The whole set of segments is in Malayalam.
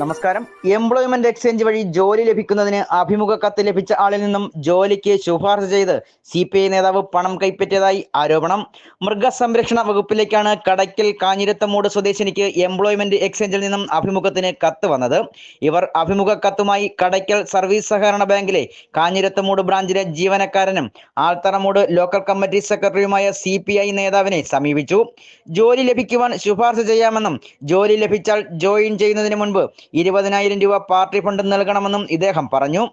നമസ്കാരം. എംപ്ലോയ്മെന്റ് എക്സ്ചേഞ്ച് വഴി ജോലി ലഭിക്കുന്നതിന് അഭിമുഖ കത്ത് ലഭിച്ച ആളിൽ നിന്നും ജോലിക്ക് ശുപാർശ ചെയ്ത് സി പി ഐ നേതാവ് പണം കൈപ്പറ്റിയതായി ആരോപണം. മൃഗസംരക്ഷണ വകുപ്പിലേക്കാണ് കടയ്ക്കൽ കാഞ്ഞിരത്തമൂട് സ്വദേശിനിക്ക് എംപ്ലോയ്മെന്റ് എക്സ്ചേഞ്ചിൽ നിന്നും അഭിമുഖത്തിന് കത്ത് വന്നത്. ഇവർ അഭിമുഖ കത്തുമായി കടയ്ക്കൽ സർവീസ് സഹകരണ ബാങ്കിലെ കാഞ്ഞിരത്തമൂട് ബ്രാഞ്ചിലെ ജീവനക്കാരനും ആൽത്തറമൂട് ലോക്കൽ കമ്മിറ്റി സെക്രട്ടറിയുമായ സി പി ഐ നേതാവിനെ സമീപിച്ചു. ജോലി ലഭിക്കുവാൻ ശുപാർശ ചെയ്യാമെന്നും ജോലി ലഭിച്ചാൽ ജോയിൻ ചെയ്യുന്നതിന് മുൻപ് ഇരുപതിനായിരം രൂപ പാർട്ടി ഫണ്ട് നൽകണമെന്നും ഇദ്ദേഹം പറഞ്ഞു.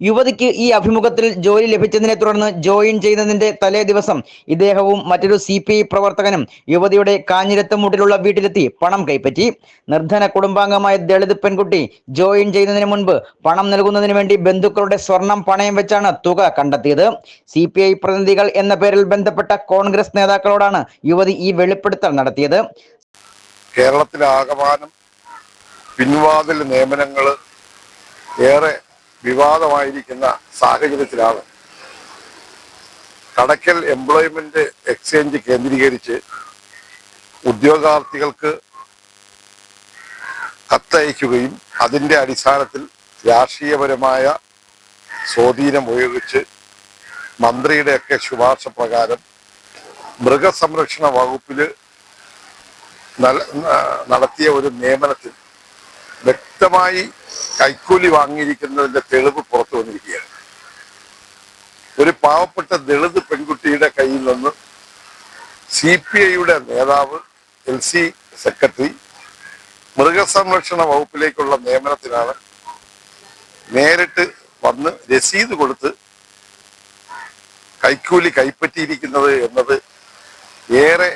യുവതിക്ക് ഈ അഭിമുഖത്തിൽ ജോലി ലഭിച്ചതിനെ തുടർന്ന് ജോയിൻ ചെയ്യുന്നതിന്റെ തലേ ദിവസം ഇദ്ദേഹവും മറ്റൊരു സി പി ഐ പ്രവർത്തകനും യുവതിയുടെ കാഞ്ഞിരത്തമൂട്ടിലുള്ള വീട്ടിലെത്തി പണം കൈപ്പറ്റി. നിർധന കുടുംബാംഗമായ ദളിത് പെൺകുട്ടി ജോയിൻ ചെയ്യുന്നതിന് മുൻപ് പണം നൽകുന്നതിന് വേണ്ടി ബന്ധുക്കളുടെ സ്വർണം പണയം വെച്ചാണ് തുക കണ്ടെത്തിയത്. സി പി ഐ പ്രതിനിധികൾ എന്ന പേരിൽ ബന്ധപ്പെട്ട കോൺഗ്രസ് നേതാക്കളോടാണ് യുവതി ഈ വെളിപ്പെടുത്തൽ നടത്തിയത്. കേരളത്തിലാകമാനം പിൻവാതിൽ നിയമനങ്ങൾ ഏറെ വിവാദമായിരിക്കുന്ന സാഹചര്യത്തിലാണ്. കടക്കൽ എംപ്ലോയ്മെന്റ് എക്സ്ചേഞ്ച് കേന്ദ്രീകരിച്ച് ഉദ്യോഗാർത്ഥികൾക്ക് കത്തയക്കുകയും അതിന്റെ അടിസ്ഥാനത്തിൽ രാഷ്ട്രീയപരമായ സ്വാധീനം ഉപയോഗിച്ച് മന്ത്രിയുടെയൊക്കെ ശുപാർശ പ്രകാരം മൃഗസംരക്ഷണ വകുപ്പിൽ നടത്തിയ ഒരു നിയമനത്തിൽ വ്യക്തമായി കൈക്കൂലി വാങ്ങിയിരിക്കുന്നതിന്റെ തെളിവ് പുറത്തു വന്നിരിക്കുകയാണ്. ഒരു പാവപ്പെട്ട ദളിത് പെൺകുട്ടിയുടെ കയ്യിൽ നിന്ന് സി പി ഐയുടെ നേതാവ് എൽ സി സെക്രട്ടറി മൃഗസംരക്ഷണ വകുപ്പിലേക്കുള്ള നിയമനത്തിനാണ് നേരിട്ട് വന്ന് രസീത് കൊടുത്ത് കൈക്കൂലി കൈപ്പറ്റിയിരിക്കുന്നത് എന്നത് ഏറെ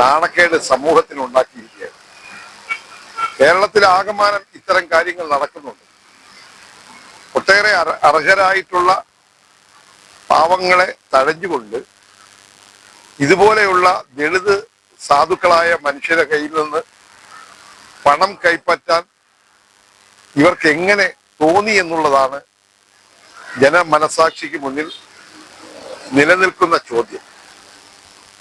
നാണക്കേട് സമൂഹത്തിന് ഉണ്ടാക്കിയിരിക്കുകയാണ്. കേരളത്തിൽ ആകമാനം ഇത്തരം കാര്യങ്ങൾ നടക്കുന്നുണ്ട്. ഒട്ടേറെ അർഹരായിട്ടുള്ള പാവങ്ങളെ തഴഞ്ഞുകൊണ്ട് ഇതുപോലെയുള്ള ദളിത് സാധുക്കളായ മനുഷ്യരുടെ കയ്യിൽ നിന്ന് പണം കൈപ്പറ്റാൻ ഇവർക്ക് എങ്ങനെ തോന്നി എന്നുള്ളതാണ് ജനമനസാക്ഷിക്ക് മുന്നിൽ നിലനിൽക്കുന്ന ചോദ്യം.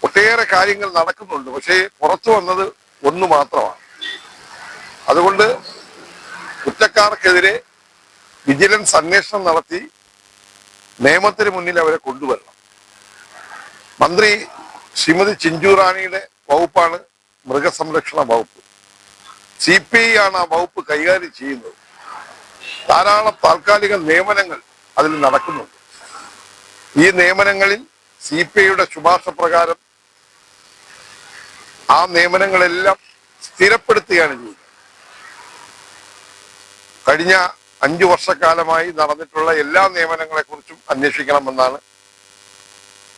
ഒട്ടേറെ കാര്യങ്ങൾ നടക്കുന്നുണ്ട് പക്ഷേ പുറത്തു വന്നത് ഒന്ന് മാത്രമാണ്. അതുകൊണ്ട് കുറ്റക്കാർക്കെതിരെ വിജിലൻസ് അന്വേഷണം നടത്തി നിയമത്തിന് മുന്നിൽ അവരെ കൊണ്ടുവരണം. മന്ത്രി ശ്രീമതി ചിഞ്ചു റാണിയുടെ വകുപ്പാണ് മൃഗസംരക്ഷണ വകുപ്പ്. സി പി ഐ ആണ് ആ വകുപ്പ് കൈകാര്യം ചെയ്യുന്നത്. ധാരാളം താൽക്കാലിക നിയമനങ്ങൾ അതിൽ നടക്കുന്നുണ്ട്. ഈ നിയമനങ്ങളിൽ സി പി ഐയുടെ ശുപാർശ പ്രകാരം ആ നിയമനങ്ങളെല്ലാം സ്ഥിരപ്പെടുത്തുകയാണ് ചെയ്യുന്നത്. കഴിഞ്ഞ അഞ്ചു വർഷക്കാലമായി നടന്നിട്ടുള്ള എല്ലാ നിയമനങ്ങളെ കുറിച്ചും അന്വേഷിക്കണമെന്നാണ്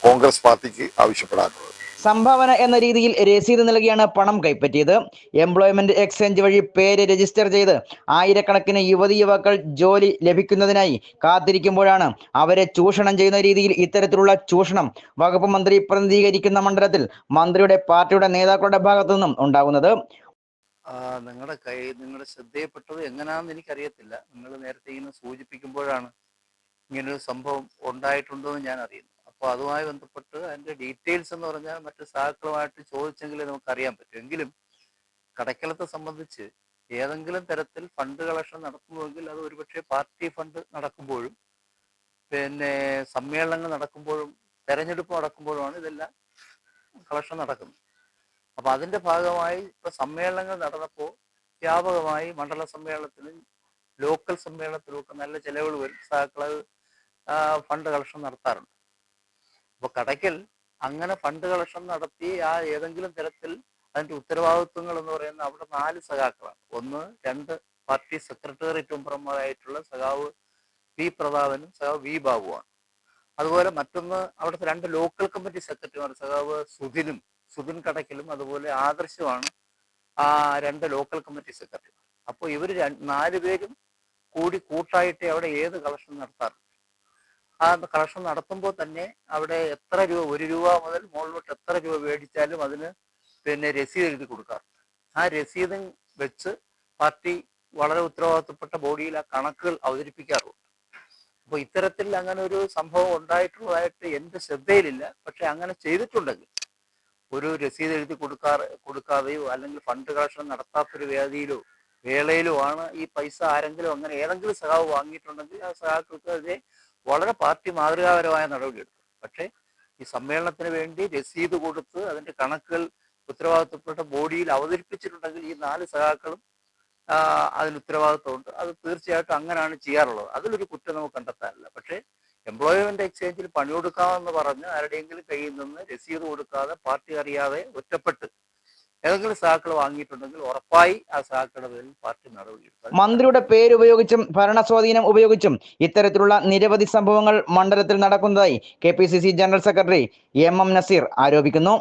കോൺഗ്രസ് പാർട്ടിക്ക് ആവശ്യപ്പെടാനുള്ളത്. സംഭാവന എന്ന രീതിയിൽ രസീത് നൽകിയാണ് പണം കൈപ്പറ്റിയത്. എംപ്ലോയ്മെന്റ് എക്സ്ചേഞ്ച് വഴി പേര് രജിസ്റ്റർ ചെയ്ത് ആയിരക്കണക്കിന് യുവതി യുവാക്കൾ ജോലി ലഭിക്കുന്നതിനായി കാത്തിരിക്കുമ്പോഴാണ് അവരെ ചൂഷണം ചെയ്യുന്ന രീതിയിൽ ഇത്തരത്തിലുള്ള ചൂഷണം വകുപ്പ് മന്ത്രി പ്രതിനിധീകരിക്കുന്ന മണ്ഡലത്തിൽ മന്ത്രിയുടെ പാർട്ടിയുടെ നേതാക്കളുടെ ഭാഗത്തു നിന്നും ഉണ്ടാകുന്നത്. നിങ്ങളുടെ കൈ നിങ്ങളുടെ ശ്രദ്ധയിൽപ്പെട്ടത് എങ്ങനെയാണെന്ന് എനിക്കറിയത്തില്ല. നിങ്ങൾ നേരത്തെ ഇങ്ങനെ സൂചിപ്പിക്കുമ്പോഴാണ് ഇങ്ങനൊരു സംഭവം ഉണ്ടായിട്ടുണ്ടോ എന്ന് ഞാൻ അറിയുന്നു അപ്പോൾ അതുമായി ബന്ധപ്പെട്ട് അതിന്റെ ഡീറ്റെയിൽസ് എന്ന് പറഞ്ഞാൽ മറ്റു സാക്കളുമായിട്ട് ചോദിച്ചെങ്കിലേ നമുക്ക് അറിയാൻ പറ്റും. എങ്കിലും കടക്കലത്തെ സംബന്ധിച്ച് ഏതെങ്കിലും തരത്തിൽ ഫണ്ട് കളക്ഷൻ നടത്തുന്നുവെങ്കിൽ അത് ഒരുപക്ഷെ പാർട്ടി ഫണ്ട് നടക്കുമ്പോഴും പിന്നെ സമ്മേളനങ്ങൾ നടക്കുമ്പോഴും തെരഞ്ഞെടുപ്പ് നടക്കുമ്പോഴുമാണ് ഇതെല്ലാം കളക്ഷൻ നടക്കുന്നത്. അപ്പൊ അതിന്റെ ഭാഗമായി ഇപ്പൊ സമ്മേളനങ്ങൾ നടന്നപ്പോൾ വ്യാപകമായി മണ്ഡല സമ്മേളനത്തിലും ലോക്കൽ സമ്മേളനത്തിലും ഒക്കെ നല്ല ചെലവുകൾ വരും. സഹാക്കൾ ഫണ്ട് കളക്ഷൻ നടത്താറുണ്ട്. അപ്പൊ കടയ്ക്കൽ അങ്ങനെ ഫണ്ട് കളക്ഷൻ നടത്തി ആ ഏതെങ്കിലും തരത്തിൽ അതിന്റെ ഉത്തരവാദിത്വങ്ങൾ എന്ന് പറയുന്ന അവിടെ നാല് സഖാക്കളാണ്. ഒന്ന് രണ്ട് പാർട്ടി സെക്രട്ടേറിയറ്റ് മെമ്പർമാരായിട്ടുള്ള സഖാവ് വി പ്രതാപനും സഖാവ് വി ബാബുവാണ്. അതുപോലെ മറ്റൊന്ന് അവിടുത്തെ രണ്ട് ലോക്കൽ കമ്മിറ്റി സെക്രട്ടറിമാർ സഖാവ് സുധിനും സുധിൻ കടക്കിലും അതുപോലെ ആദർശമാണ് ആ രണ്ട് ലോക്കൽ കമ്മിറ്റി സെക്രട്ടറി അപ്പോൾ ഇവർ നാല് പേരും കൂടി കൂട്ടായിട്ട് അവിടെ ഏത് കളക്ഷൻ നടത്താറുണ്ട് ആ കളക്ഷൻ നടത്തുമ്പോൾ തന്നെ അവിടെ എത്ര രൂപ ഒരു രൂപ മുതൽ മുകളിലോട്ട് എത്ര രൂപ മേടിച്ചാലും അതിന് പിന്നെ രസീത് എഴുതി കൊടുക്കാറുണ്ട്. ആ രസീതും വെച്ച് പാർട്ടി വളരെ ഉത്തരവാദിത്തപ്പെട്ട ബോഡിയിൽ ആ കണക്കുകൾ അവതരിപ്പിക്കാറുണ്ട്. അപ്പോൾ ഇത്തരത്തിൽ അങ്ങനെ ഒരു സംഭവം ഉണ്ടായിട്ടുള്ളതായിട്ട് എന്റെ ശ്രദ്ധയിലില്ല. പക്ഷെ അങ്ങനെ ചെയ്തിട്ടുണ്ടെങ്കിൽ ഒരു രസീത് എഴുതി കൊടുക്കാറ് കൊടുക്കാതെയോ അല്ലെങ്കിൽ ഫണ്ട് കളക്ഷൻ നടത്താത്തൊരു വേദിയിലോ ആണ് ഈ പൈസ ആരെങ്കിലും അങ്ങനെ ഏതെങ്കിലും സഹാവ് വാങ്ങിയിട്ടുണ്ടെങ്കിൽ ആ സഹാക്കൾക്ക് അതിനെ വളരെ പാർട്ടി മാതൃകാപരമായ നടപടിയെടുക്കും. പക്ഷേ ഈ സമ്മേളനത്തിന് വേണ്ടി രസീത് കൊടുത്ത് അതിന്റെ കണക്കുകൾ ഉത്തരവാദിത്തപ്പെട്ട ബോഡിയിൽ അവതരിപ്പിച്ചിട്ടുണ്ടെങ്കിൽ ഈ നാല് സഹാക്കളും അതിന് ഉത്തരവാദിത്തമുണ്ട്. അത് തീർച്ചയായിട്ടും അങ്ങനെയാണ് ചെയ്യാറുള്ളത്. അതിലൊരു കുറ്റം നമുക്ക് കണ്ടെത്താനില്ല. പക്ഷേ എംപ്ലോയ്മെന്റ് എക്സ്ചേഞ്ചിൽ പണിയെടുക്കാമെന്ന് പറഞ്ഞ് ആരുടെയെങ്കിലും കയ്യിൽ നിന്ന് രസീത് കൊടുക്കാതെ പാർട്ടി അറിയാതെ ഒറ്റപ്പെട്ട് ഏതെങ്കിലും സാക്കൾ വാങ്ങിയിട്ടുണ്ടെങ്കിൽ ഉറപ്പായി ആ സാക്കളുടെ പേരിൽ പാർട്ടി നടപടിയെടുക്കും മന്ത്രിയുടെ പേരുപയോഗിച്ചും ഭരണസ്വാധീനം ഉപയോഗിച്ചും ഇത്തരത്തിലുള്ള നിരവധി സംഭവങ്ങൾ മണ്ഡലത്തിൽ നടക്കുന്നതായി K general secretary M M Naseer ആരോപിക്കുന്നു.